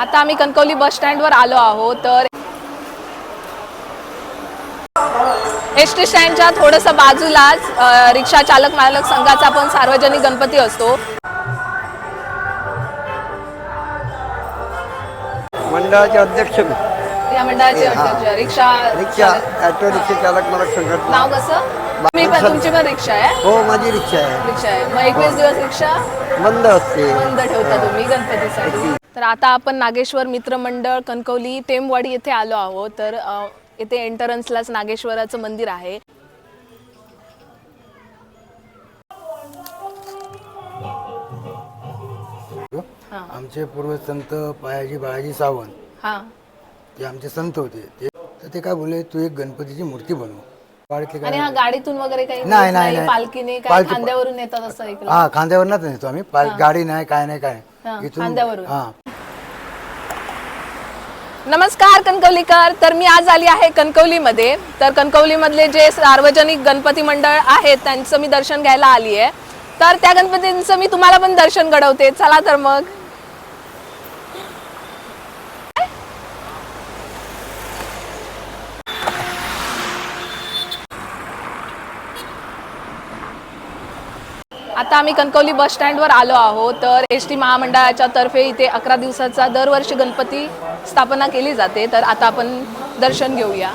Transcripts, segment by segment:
आता आम्ही कणकवली बस स्टँडवर आलो आहोत तर एस टी स्टँडच्या थोडंसं बाजूलाच रिक्षा चालक मालक संघाचा पण सार्वजनिक गणपती असतो. मंडळाचे अध्यक्ष मी. या मंडळाचे हा. अध्यक्ष रिक्षा रिक्षा रिक्षा चालक मला संघटना नाव कसं? मी पण तुमची पण रिक्षा आहे. हो माझी रिक्षा आहे. रिक्षा आहे. मग एकवीस दिवस रिक्षा? बंद असते. बंद ठेवता तुम्ही गणपतीसाठी. तर आता आपण नागेश्वर मित्रमंडळ कणकवली टेमवाडी येथे आलो आहोत. तर येथे एंटरन्सलाच नागेश्वराचं मंदिर आहे. हा. आमचे पूर्व संत पायाजी बाळाजी सावंत. हा. ते आमचे संत होते. ते तर ते काय बोलले तू एक गणपतीची मूर्ती बनव. आणि हा गाडीतून वगैरे काही नाही, नाही. पालखीने खांद्यावरून येतात असं हा खांद्यावरच नेतो आम्ही. गाडी नाही काय नाही काय हा. खांद्यावरून. हा. नमस्कार कणकवलीकर. तर मी आज आली आहे कणकवलीमध्ये. तर कणकवलीमधले जे सार्वजनिक गणपती मंडळ आहेत त्यांचं मी दर्शन घ्यायला आली आहे तर त्या गणपतींचं मी तुम्हाला पण दर्शन घडवते. चला तर मग. आता आम्ही कणकवली बस स्टँडवर आलो आहोत. तर एस टी महामंडळाच्या तर्फे इथे अकरा दिवसाचा दरवर्षी गणपती स्थापना केली जाते. तर आता आपण दर्शन घेऊया.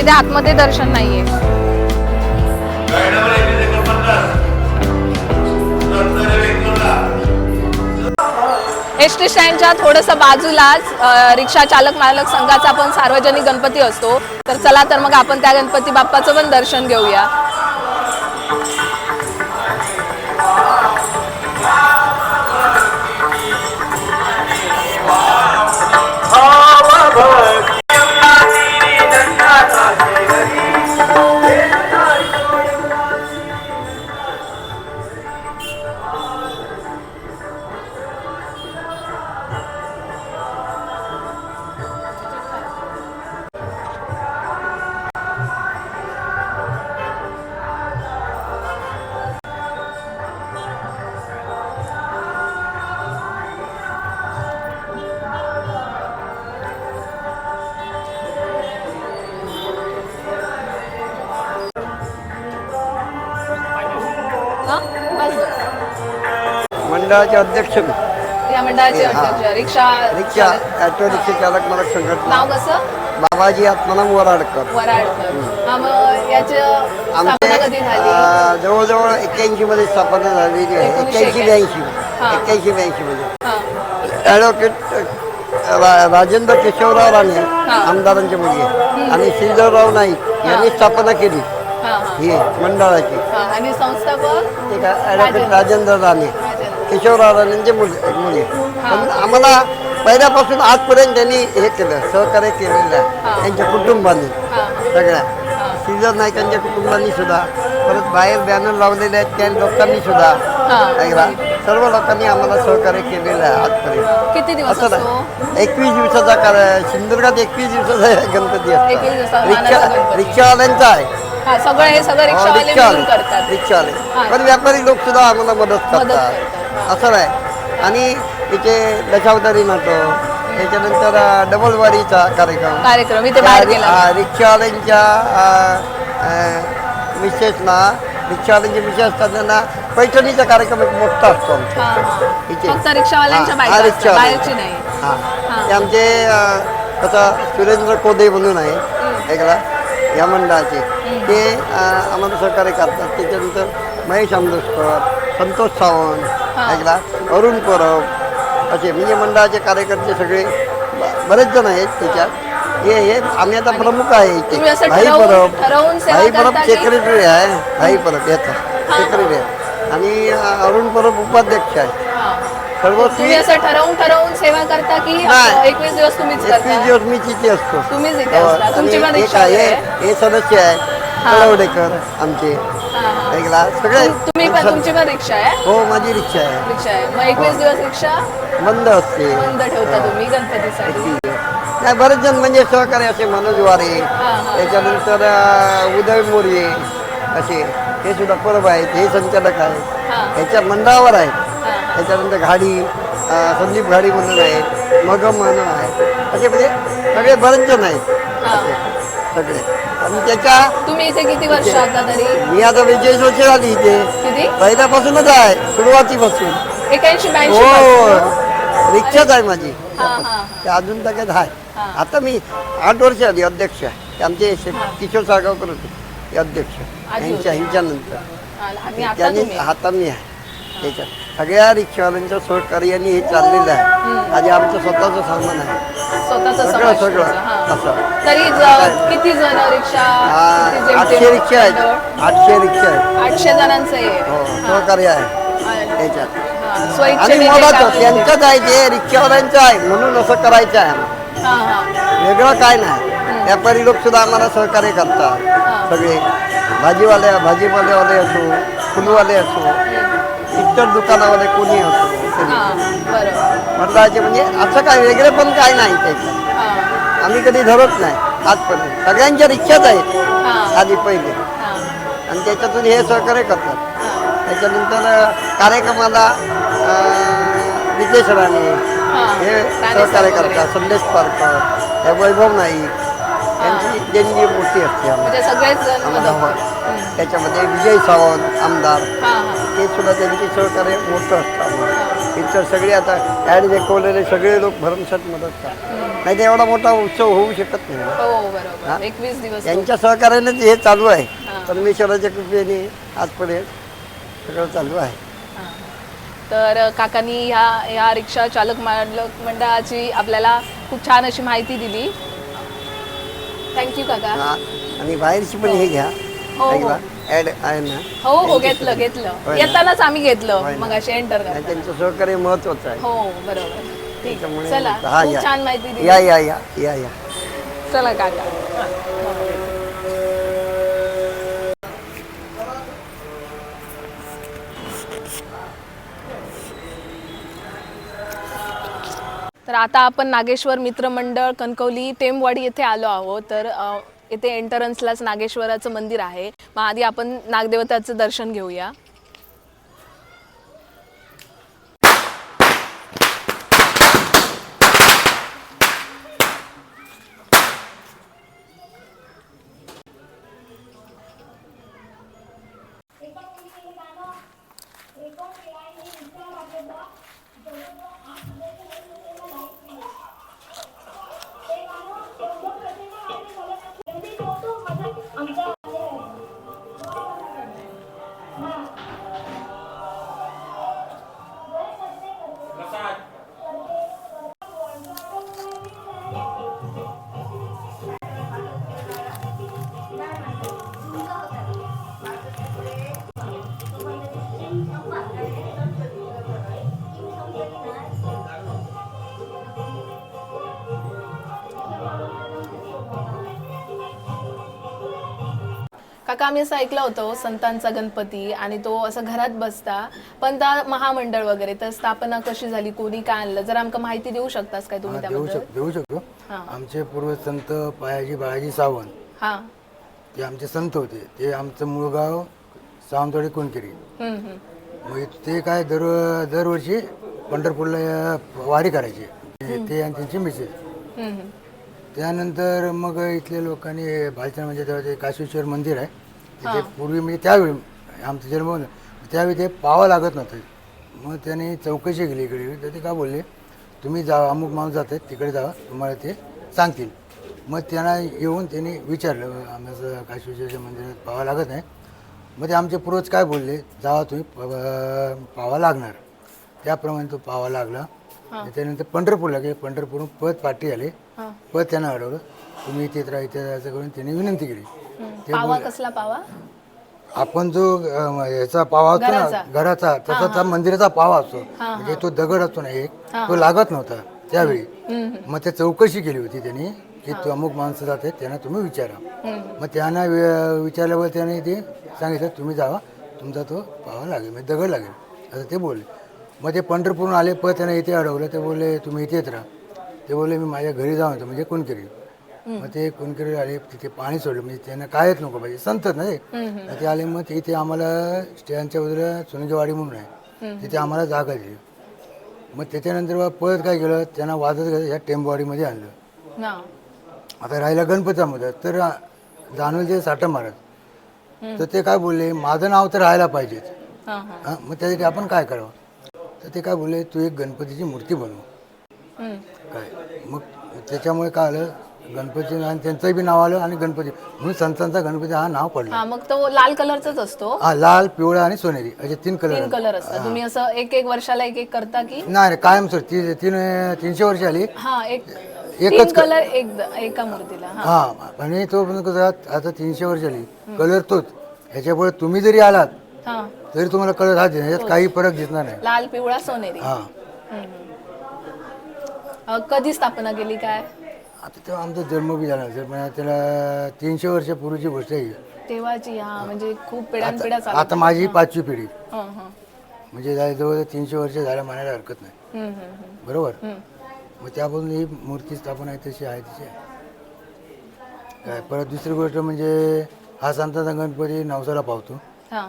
इथे आतमध्ये दर्शन नाहीये. एस टी स्टँडच्या थोडंसं बाजूलाच रिक्षा चालक मालक संघाचा पण सार्वजनिक गणपती असतो. तर चला तर मग आपण त्या गणपती बाप्पाचं पण दर्शन घेऊया. मंडळाचे अध्यक्ष मी. या मंडळाचे हा. अध्यक्ष रिक्षा रिक्षा ऑटो रिक्षा चालक मला संघटना. नाव कसं? बाबाजी आत्माराम वराडकर. वराडकर. हा मग याची आमचे स्थापना कधी झाली? अं, जवळजवळ एक्क्याऐंशी मध्ये स्थापना झालेली आहे. एकोणीसशे एक्क्याऐंशी ब्याऐंशी. हा. एक्क्याऐंशी ब्याऐंशी मध्ये हा. ॲडव्होकेट रा- राजेंद्र केशवराव राणे आमदारांचे मुलगे आणि श्रीधरराव नाईक यांनी स्थापना केली. हा, हा. ही मंडळाची. हा, आणि संस्थापक? ते काय ॲडव्होकेट राजेंद्र. राणे. मुलगे मुली पण आम्हाला पहिल्यापासून आजपर्यंत त्यांनी हे केलं सहकार्य केलेलं आहे. त्यांच्या कुटुंबाने. सगळ्या. श्रीधर नाईकांच्या कुटुंबांनी सुद्धा परत बाहेर बॅनर लावलेले आहेत त्या लोकांनी सुद्धा. ऐकला सर्व लोकांनी आम्हाला सहकार्य केलेलं आहे आजपर्यंत. किती दिवस असं नाही. एकवीस दिवसाचा कार्य सिंधुदुर्गात एकवीस दिवसाचा गणपती असतो. 21 दिवसाचा मानाचा रिक्षा. रिक्षावाल्यांचा आहे. सगळं हे सगळं रिक्षावाले. पण व्यापारी लोक सुद्धा आम्हाला मदत करतात. असं आहे. आणि इथे दशावतारी नाटक त्याच्यानंतर डबल वारीचा कार्यक्रम. कार्यक्रम इथे बाहेर त्या- गेला. हा, रिक्षावाल्यांच्या मिसेसना रिक्षावाल्यांचे मिसेस असतात त्यांना पैठणीचा कार्यक्रम एक मोठा असतो आमचा. हा, हा. इथे. फक्त रिक्षावाल्यांच्या हा, बायका हा, असतात, रिक्षावाले. बाहेरची नाही. हा. हा. ते आमचे अं, कसं सुरेंद्र कोदे म्हणून आहे. ऐकला या मंडळाचे. ते अं, आम्हाला सहकार्य करतात. त्याच्यानंतर महेश आंबेडकर संतोष सावंत. ऐकला? अरुण परब असे म्हणजे मंडळाचे कार्यकर्ते सगळे बरेच जण आहेत त्याच्यात. हे हे आम्ही आता प्रमुख आहे इथे. भाई परब. भाई परब सेक्रेटरी आहे. भाई परब याचा सेक्रेटरी आहे. आणि अरुण परब उपाध्यक्ष आहे. सर्व तुम्ही असं ठरवून ठरवून सेवा करता की. एकवीस दिवस तुम्हीच एकवीस करता दिवस मी तिथे असतो. तुम्हीच इथे हो, हे सदस्य आहे. कळवडेकर आमचे. ऐकला सगळे. तुम्ही पण तुमची पण रिक्षा आहे? हो माझी रिक्षा आहे. रिक्षा आहे. मग एकवीस दिवस रिक्षा? बंद असते. बंद ठेवता तुम्ही गणपतीसाठी? नाही बरेच जण म्हणजे सहकारी असे मनोज वारे हा, हा. त्याच्यानंतर अं, उदय मोरे असे. हे सुद्धा परब आहेत हे संचालक आहेत. हा. ह्याच्या मंडळावर आहेत. हा. त्याच्यानंतर घाडी अं, संदीप घाडी म्हणून आहेत मगम म्हणून आहेत. असे म्हणजे सगळे बरेच जण आहेत. हा. असे. सगळे. आणि त्याच्या तुम्ही इथे किती वर्ष आता तरी? मी आता बेचाळीस वर्ष झाली इथे. किती? पहिल्यापासूनच आहे सुरुवातीपासून. एक्याऐंशी ब्याऐंशी हो? रिक्षाच आहे माझी. हा हा. ते अजून तक्यात आहे. आता मी आठ वर्ष आली अध्यक्ष आहे. ते आमचे शे- किशोर साळगावकर होते ते अध्यक्ष आधी यांच्या. ह्यांच्यानंतर आणि आता त्यांनी तुम्ही? मी आहे. त्याच्यात. सगळ्या रिक्षावाल्यांच्या सहकार्याने हे चाललेलं आहे. आधी आमचं स्वतःचं सामान आहे. स्वतःच सगळं सगळं. असं. तरी ज- किती जण रिक्षा हा, आठशे रिक्षा आहेत. मंडळ? आठशे रिक्षा आहेत. आठशे जणांचं आहे हो. सहकार्य आहे. हा, त्याच्यात हा, स्वइच्छेने आणि जे मोलाचं काम- त्यांचंच आहे ते रिक्षावाल्यांचं आहे म्हणून असं करायचं आहे आम्हाला. हा हा. वेगळं काय नाही. व्यापारी लोक सुद्धा आम्हाला सहकार्य करतात. सगळे भाजीवाले भाजीपालेवाले असो फुलवाले असो इतर दुकानावाले कोणी असो तरी. हा बरोबर. मंडळाचे म्हणजे असं काय वेगळे पण काय नाही त्याच्यात आम्ही कधी धरत नाही आजपर्यंत सगळ्यांच्या रिक्षाच आहेत आधी पहिले. आणि त्याच्यातून हे सहकार्य करतात. हा. त्याच्यानंतर कार्यक्रमाला विजय सराणे हा. राणे सहकार्य. करतात. संदेश पारकर हे वैभव नाईक यांची देणगी मोठी असते आम्हाला. म्हणजे. त्याच्यामध्ये विजय सावंत आमदार. ते सुद्धा त्यांची सहकार्य मोठं असतं आम्हाला इतर सगळे आता ॲड दाखवलेले सगळे लोक भरमसाठ मदत करतात नाही तर एवढा मोठा उत्सव होऊ शकत नाही ना. हो हा? सहकार्यानेच हे चालू आहे हा. परमेश्वराच्या कृपेने आजपर्यंत सगळं चालू आहे हा. तर काकांनी ह्या ह्या रिक्षा चालक मालक मंडळाची आपल्याला खूप छान अशी माहिती दिली थँक्यू काका हा. आणि बाहेरची पण हे घ्या हो, हो. ॲड आहे ना हो हो घेतलं. घेतलं. येतानाच आम्ही घेतलं. मग असे एंटर आणि करता त्यांचं सहकार्य महत्वाचं आहे हो बरोबर ठीक त्याच्यामुळे चला हा, खूप या. छान माहिती दिली या या या या या चला काका तर आता आपण नागेश्वर मित्रमंडळ कणकवली टेमवाडी येथे आलो आहोत तर अ, येथे एंटरन्सलाच नागेश्वराचं मंदिर आहे. मग आधी आपण नागदेवताचं दर्शन घेऊया. काका आम्ही असं ऐकलं होतं संतांचा गणपती आणि तो असं घरात बसता पण त्या महामंडळ वगैरे तर स्थापना कशी झाली कोणी काय आणलं? जर आमका माहिती देऊ शकतास काय तुम्ही हा, देऊ त्याबद्दल? शक देऊ शकतो. हा. आमचे पूर्व संत पायाजी बाळाजी सावंत. हा. ते आमचे संत होते. ते आमचं मूळ गाव सावंतवाडी कुणकेरी हम्म, हम्म. मग ते काय दर दरवर्षी पंढरपूरला वारी करायचे. ते आणि त्यांची मिसेस. हम्म, हम्म. त्यानंतर मग इथल्या लोकांनी भालचंद म्हणजे तेव्हा ते काशेश्वर मंदिर आहे. तिथे पूर्वी म्हणजे त्यावेळी आमचा जन्म त्यावेळी ते पावा लागत नव्हतं. मग त्याने चौकशी केली इकडे. तर ते का बोलले तुम्ही जा अमुक माणूस जात आहेत तिकडे जावा तुम्हाला ते सांगतील. मग त्यांना येऊन त्यांनी विचारलं आम्हाला काशेश्वरच्या मंदिरात पावा लागत नाही. मग ते आमचे पूर्वज काय बोलले जावा तुम्ही पावा लागणार. त्याप्रमाणे तो पावा लागला. त्यानंतर पंढरपूरला गेले. पंढरपूरहून पद पाठी आले पद त्यांना अडवलं. तुम्ही इथे राहा इथे राहायचं करून त्यांनी विनंती केली. ते पावा कसला पावा? आपण जो अं, याचा पावा असतो घराचा. ना घराचा तसा त्या मंदिराचा पावा असतो. म्हणजे तो दगड असतो ना एक तो लागत नव्हता त्यावेळी. मग ते चौकशी केली होती त्यांनी की तू अमुक माणसं जात आहेत त्यांना तुम्ही विचारा. मग त्यांना वि- विचारल्यावर त्याने ते सांगितलं तुम्ही जावा तुमचा तो पावा लागेल म्हणजे दगड लागेल. असं ते बोलले. मग ते पंढरपूरहून आले पण त्यांना इथे अडवलं ते बोलले तुम्ही इथेच राहा. ते बोलले मी माझ्या घरी जाऊन येतो. म्हणजे कोणकरी. मग ते कोणकरी आले तिथे पाणी सोडलं. म्हणजे त्यांना कायच नको पाहिजे. संतच ना ते. ते आले मग ते इथे आम्हाला स्टँडच्या बाजूला सोनेजवाडी म्हणून आहे. तिथे आम्हाला जागा दिली. मग त्याच्यानंतर बा परत काय केलं त्यांना वाजत घालत ह्या टेम्पवाडीमध्ये आणलं. आता राहिला गणपतीचा मुदत तर जाणवले साठा मारत तर ते काय बोलले माझं नाव तर राहायला पाहिजेच. मग त्यासाठी आपण काय करावं? तर ते काय बोलले तू एक गणपतीची मूर्ती बनव. काय? त्याच्यामुळे काय आलं? गणपती आणि त्यांचंही बी नाव आलं आणि गणपती. म्हणून संतांचा गणपती हा नाव पडला. हा मग तो लाल कलरचाच असतो? हा लाल पिवळा आणि सोनेरी. असे तीन कलर तीन कलर असतात. तुम्ही असं एक एक वर्षाला एक एक करता की? नाही नाही, कायम सर ती तीन तीनशे वर्ष आली. हा एक एकच तीन कलर एक एका मूर्तीला हा. हा आणि तो पण कसा आता तीनशे वर्ष आली. कलर तोच. ह्याच्यापुढे तुम्ही जरी आलात हा. तरी तुम्हाला कलर हा दिसणार. ह्याच्यात काही फरक दिसणार नाही. लाल पिवळा सोनेरी. हा. अ, कधी स्थापना केली काय आता तेव्हा आमचा जन्म बी झाला सर म्हणजे त्याला तीनशे वर्षापूर्वीची गोष्ट आहे ही. तेव्हाची हा म्हणजे खूप पिढ्यानपिढ्या चालत आता माझी पाचवी पिढी हं, हं. म्हणजे जवळ जवळ तीनशे वर्ष झाल्या म्हणायला हरकत नाही हं, हं, हं. बरोबर. मग त्यापासून ही मूर्ती स्थापना आहे तशी आहे तशी आहे काय परत दुसरी गोष्ट म्हणजे हा संतांचा गणपती नवसाला पावतो हा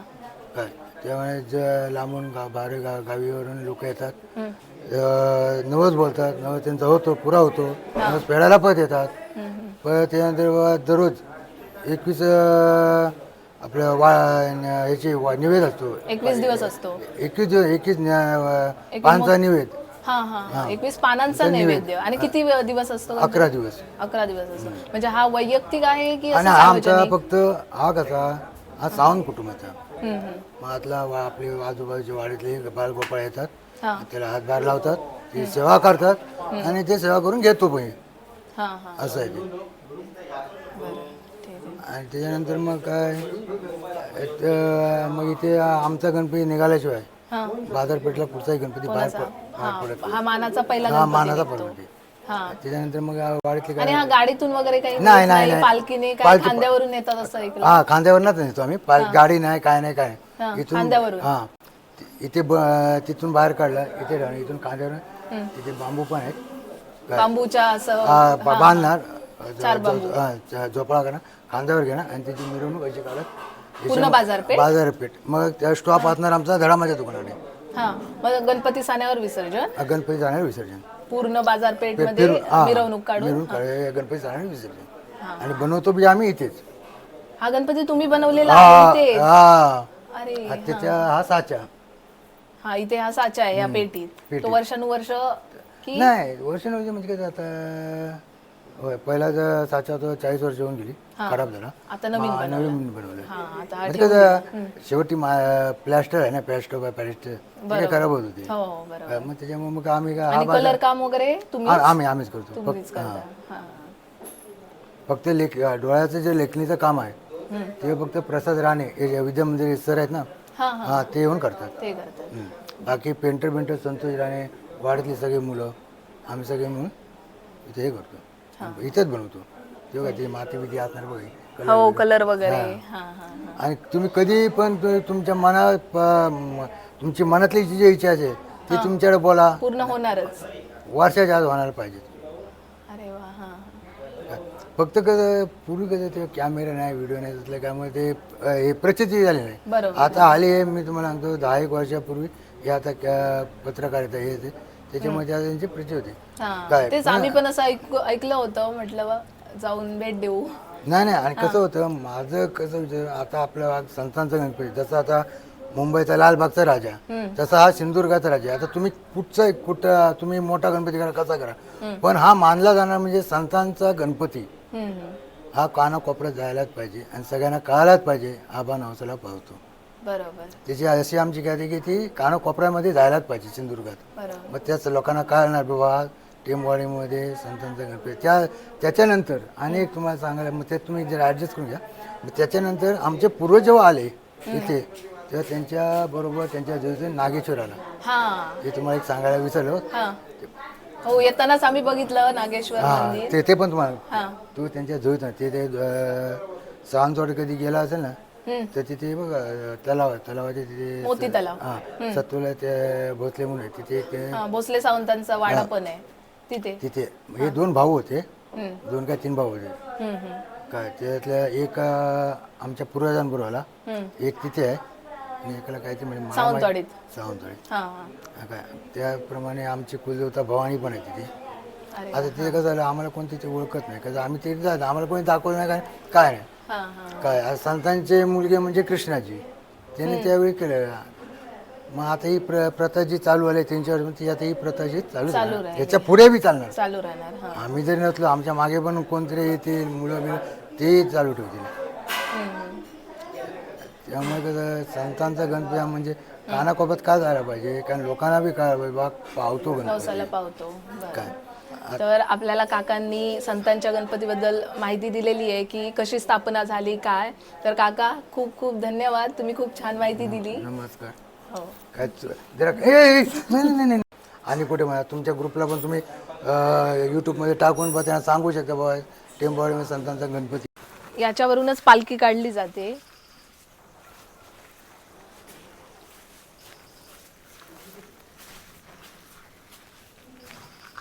काय त्यामुळे ज लांबून गा बाहेर गा गावीवरून लोक येतात हं. नवस बोलतात नवस त्यांचा होतो पुरा होतो नवस फेडायला परत येतात. परत त्यानंतर दररोज एकवीस अं, आपलं वा ह्याची वा निवेद असतो. एकवीस दिवस असतो. एकवीस दिवस एकवीस पानचा निवेद. हा हा. एकवीस पानांचा नैवेद्य आणि किती दिवस असतो? अकरा दिवस. अकरा दिवस असतो. म्हणजे हा वैयक्तिक आहे की आणि हा आमचा? फक्त हा कसा हा सावंत कुटुंबाचा. वा आपले आजूबाजूच्या वाडीतले बालगोपाळ येतात. हा. त्याला हातभार लावतात ते सेवा करतात आणि ते सेवा करून घेतो पण. हा हा. असं आहे ते. बरं आणि त्याच्यानंतर मग काय एक, अं, मग इथे आमचा गणपती निघाल्याशिवाय हा. बाजारपेठला पुढचाही गणपती बाहेर कोणाचा? पड- बाहेर पडत हा हा मानाचा पहिला हा गणपती मानाचा निघतो. हा. त्याच्यानंतर मग वाडीतले काय हा गाडीतून वगैरे काही नाही, नाही, नाही. पालखीने काय पालखी- खांद्यावरून येतात असं ऐकलं हा खांद्यावरच नेतो आम्ही. पाल गाडी नाही काय नाही काय हा, नाही. इथून खांद्यावरून. हा. इथे ब- तिथून बाहेर काढला इथे इथून खांद्यावर तिथे बांबू पण आहेत? बांबूच्या असं हा, बा- बांधणार. चार हा, च- झोपाळा करणार खांद्यावर घेणार आणि त्याची मिरवणूक अशी काढत पूर्ण बाजारपेठ? बाजारपेठ. मग त्या स्टॉप असणार आमचा धडामाच्या दुकानाने. हा मग गणपती साण्यावर विसर्जन? गणपती जाणार विसर्जन. पूर्ण बाजारपेठमध्ये फिरून- हा, मिरवणूक काढून? मिरवणूक काढ- गणपती जाणार विसर्जन. आणि बनवतो बी आम्ही इथेच. हा गणपती तुम्ही बनवलेला हा आहे इथे हा. अरे हा, त्याच्या हा साचा. हा इथे हा साचा आहे या पेटीत. तो वर्षानुवर्ष की नाही वर्ष नव्हते म्हणजे काय आता होय पहिला जर साचा तो चाळीस वर्ष होऊन गेली. खराब झाला. आता नवीन नवीन बनवलं. हा आता हा म्हणजे कसं शेवटी प्लॅस्टर आहे ना प्लॅस्टर बाय प्लॅस्टर. ते खराब होत होते. हो बरोबर. मग त्याच्यामुळे मग आम्ही काय आणि कलर काम वगैरे तुम्ही हा, आम्ही आम्हीच करतो. तुम्हीच करता. हा. फक्त लेख डोळ्याचं जे लेखणीचं काम आहे ते फक्त प्रसाद राणे हे जे विद्या मंदिर सर आहेत ना हा हा. हा ते येऊन करतात. ते करतात. हम्म. बाकी पेंटर पेंटर संतोष राणे वाड्यातली सगळी मुलं आम्ही सगळे मिळून इथे हे करतो. इथेच बनवतो. तेव्हा ते माती बिती असणार बघ हो कलर वगैरे. हा. हा हा आणि तुम्ही कधी पण तु- तुमच्या मनात प- म- तुमची मनातली जी जी इच्छा असेल ती तुमच्याकडे बोला. पूर्ण होणारच. वर्षाच्या आज होणार पाहिजे. फक्त कसं पूर्वी कसं ते कॅमेरा नाही व्हिडिओ नाही असलं त्यामुळे ते अ, हे प्रचिती झाली नाही. बरोबर. आता आले मी तुम्हाला सांगतो दहा एक वर्षापूर्वी हे आता क्या- पत्रकारिता हे ते त्याच्यामुळे त्या त्यांची प्रचिती होती. हा काय? तेच आम्ही पण असं ऐक- ऐकलं होतं म्हटलं जाऊन भेट देऊ. नाही नाही आणि कसं होतं माझं कसं आता आपलं आज संतांचा गणपती जसं आता मुंबईचा लालबागचा राजा तसा हा सिंधुदुर्गाचा राजा आता तुम्ही कुठचा कुठं तुम्ही मोठा गणपती करा कसा करा? पण हा मानला जाणार म्हणजे संतांचा गणपती. हा कानाकोपऱ्यात जायलाच पाहिजे आणि सगळ्यांना कळायलाच पाहिजे आबा नवसाला पावतो बरोबर. त्याची अशी आमची काय की ती कानाकोपऱ्यामध्ये जायलाच पाहिजे सिंधुदुर्गात. बरोबर. मग त्याच लोकांना कळणार बाबा टेमवाडीमध्ये संतांचा गणपती त्या त्याच्यानंतर अनेक तुम्हाला सांगायला मग ते तुम्ही जर ॲडजस्ट करून घ्या. मग त्याच्यानंतर आमचे पूर्वज जेव्हा आले इथे तेव्हा त्यांच्या बरोबर त्यांच्या नागेश्वर आला हे. तुम्हाला एक सांगायला विसरलो. हा येतानाच आम्ही बघितलं नागेश्वर हा मंदिर. ते ते पण तुम्हाला हा. तू त्यांच्या जोडीत ते ते सावंतवाडी कधी गेला असेल ना तर तिथे बघा तलाव आहे तलावाच्या तिथे मोती तलाव. हा सत्वला ते भोसले म्हणून आहे. तिथे एक हा भोसले सावंतांचा वाडा पण आहे. तिथे. तिथे. हे. दोन भाऊ होते. हम्म, दोन का तीन भाऊ होते. हम्म, हम्म, काय त्यातल्या एक अं, आमच्या पूर्वजांबरोबर आला हम्म. एक तिथे आहे. आणि एकाला काय ते म्हणजे मला सावंतवाडीत. माहित- सावंतवाडीत हा. हा. हा काय त्याप्रमाणे आमची कुलदेवता भवानी पण आहे तिथे. अरे आता तिथे कसं झालं आम्हाला कोण तिथे ओळखत नाही. कसं आम्ही तिथे जात आम्हाला कोणी दाखवलं नाही काय काय नाही. हा हा. काय आज संतांचे मुलगे म्हणजे कृष्णाजी. त्यांनी त्यावेळी केलं. मग आता ही प्र प्रथा जी चालू आहे तीनशे वर्ष ती आता ही प्रथा जी चालू चालू राहणार. राहील. याच्यापुढे बी चालणार. चालू राहणार हा. आम्ही जरी नसलो आमच्या मागे पण कोणतरी येतील मुलं बिलं ते चालू ठेवतील. त्यामुळे कसं संतांचा गणपती हा म्हणजे कानाकोपत का झाला पाहिजे? कारण लोकांना बी कळायला पाहिजे बा पावतो गणपती. नवसाला पावतो बरं. काय? तर आपल्याला काकांनी संतांच्या गणपतीबद्दल माहिती दिलेली आहे की कशी स्थापना झाली काय? तर काका खूप खूप धन्यवाद. तुम्ही खूप छान माहिती दिली. नमस्कार. हो. काय चु- जरा ए, ए, ए, नाही नाही, नाही नाही. आणि कुठे म्हणा तुमच्या ग्रुपला पण तुम्ही यूट्यूबमध्ये टाकून पण त्यांना सांगू शकता बाबा टेंबवाडी संतांचा गणपती. याच्यावरूनच पालखी काढली जाते.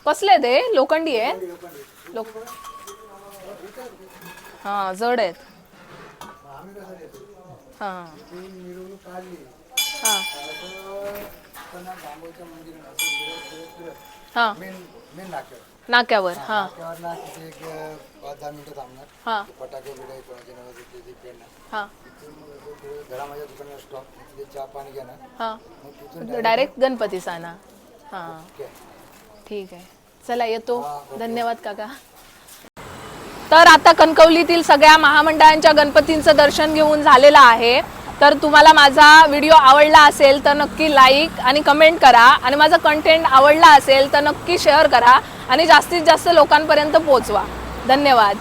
कसले ते? लोखंडी आहे लोक हा जड आहेत. हा. हा. हा. नाक्यावर. हा. ना हा. फटाके हा. हा. डायरेक्ट गणपती साना हा. ठीक आहे. चला येतो. धन्यवाद काका. तर आता कणकवलीतील सगळ्या महामंडळांच्या गणपतींचं दर्शन घेऊन झालेलं आहे. तर तुम्हाला माझा व्हिडिओ आवडला असेल तर नक्की लाईक आणि कमेंट करा. आणि माझा कंटेंट आवडला असेल तर नक्की शेअर करा. आणि जास्तीत जास्त लोकांपर्यंत पोहोचवा. धन्यवाद.